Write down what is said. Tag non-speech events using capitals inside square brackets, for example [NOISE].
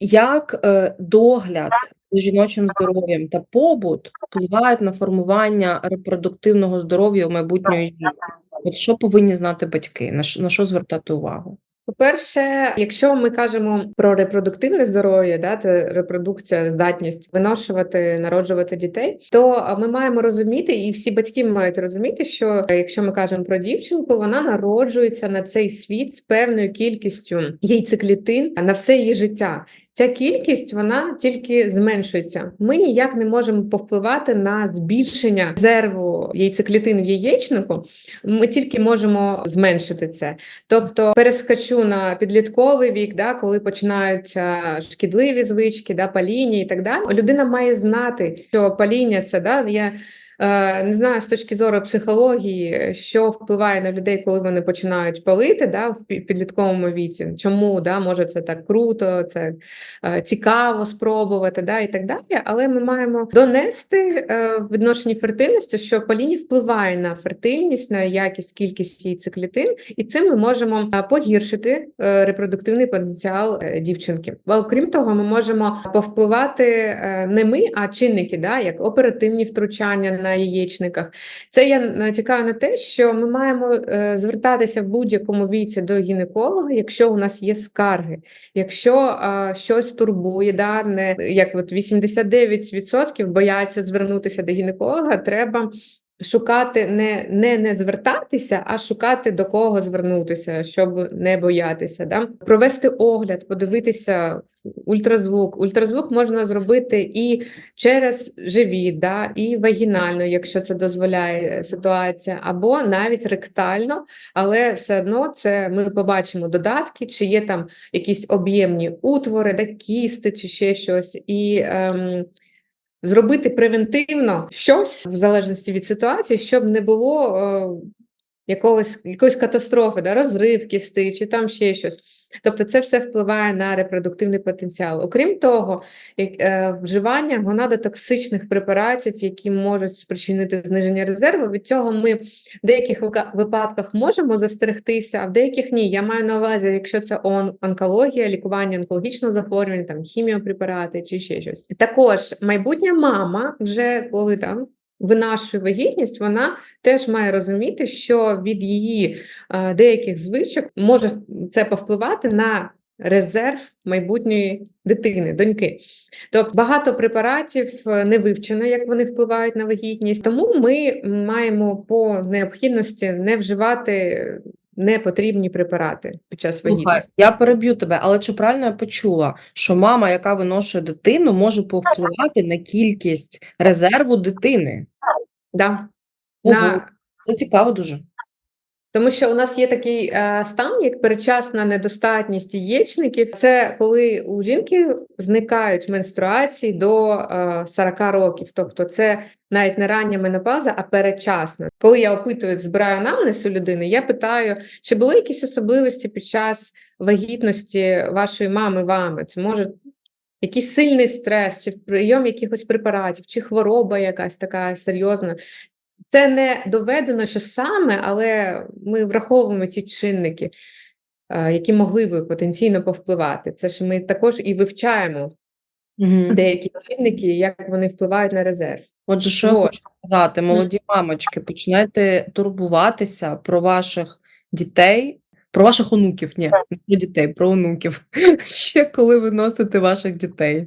Як, е, догляд за жіночим здоров'ям та побут впливають на формування репродуктивного здоров'я у майбутньої жінки? От що повинні знати батьки? На що на що звертати увагу? По-перше, якщо ми кажемо про репродуктивне здоров'я, да, це репродукція, здатність виношувати, народжувати дітей, то ми маємо розуміти, і всі батьки мають розуміти, що якщо ми кажемо про дівчинку, вона народжується на цей світ з певною кількістю яйцеклітин на все її життя. Ця кількість вона тільки зменшується. Ми ніяк не можемо повпливати на збільшення резерву яйцеклітин в яєчнику. Ми тільки можемо зменшити це. Тобто перескочу на підлітковий вік, да, коли починаються шкідливі звички, да, паління і так далі. Людина має знати, що паління це да, є. Е, не знаю з точки зору психології, що впливає на людей, коли вони починають палити да, в підлітковому віці. Чому да, може це так круто, це е, цікаво спробувати, да, і так далі. Але ми маємо донести е, в відношенні фертильності, що паління впливає на фертильність, на якість, кількість яйцеклітин, і цим ми можемо погіршити репродуктивний потенціал дівчинки. Окрім того, ми можемо повпливати не ми, а чинники, да, як оперативні втручання на яєчниках. Це я натякаю на те, що ми маємо е, звертатися в будь-якому віці до гінеколога, якщо у нас є скарги, якщо е, щось турбує, да, не як от 89% бояться звернутися до гінеколога, треба. Шукати не не не звертатися, а шукати до кого звернутися, щоб не боятися. Да? Провести огляд, подивитися ультразвук. Ультразвук можна зробити і через живіт, да, і вагінально, якщо це дозволяє ситуація, або навіть ректально, але все одно це ми побачимо додатки, чи є там якісь об'ємні утвори, да, кісти, чи ще щось. І ем, зробити превентивно щось в залежності від ситуації, щоб не було е, якогось якоїсь катастрофи, да, розрив кісти, чи там ще щось. Тобто, це все впливає на репродуктивний потенціал. Окрім того, як, е, вживання гонадотоксичних препаратів, які можуть спричинити зниження резерву, від цього ми в деяких випадках можемо застерегтися, а в деяких ні. Я маю на увазі, якщо це он онкологія, лікування онкологічного захворювання, там хіміопрепарати чи ще щось. Також майбутня мама, вже коли там винашує вагітність, вона теж має розуміти, що від її е, деяких звичок може це повпливати на резерв майбутньої дитини, доньки. Тобто багато препаратів е, не вивчено, як вони впливають на вагітність, тому ми маємо по необхідності не вживати непотрібні препарати під час вагітності. я переб'ю тебе, але чи правильно я почула, що мама, яка виношує дитину, може повпливати на кількість резерву дитини? Да. Ого, На це цікаво дуже. Тому що у нас є такий е, стан, як передчасна недостатність яєчників. Це коли у жінки зникають менструації до е, 40 років. Тобто, це навіть не рання менопауза, а передчасна. Коли я опитую, збираю анамнез у людини, я питаю, чи були якісь особливості під час вагітності вашої мами вами? Це може. Якийсь сильний стрес, чи прийом якихось препаратів, чи хвороба якась така серйозна, це не доведено, що саме, але ми враховуємо ці чинники, е, які могли би потенційно повпливати. Це ж ми також і вивчаємо Угу. деякі чинники, як вони впливають на резерв. Отже, що я хочу сказати, молоді мамочки, починайте турбуватися про ваших дітей, про ваших онуків, ні, не про дітей, про онуків. [LAUGHS] Ще коли ви носите ваших дітей.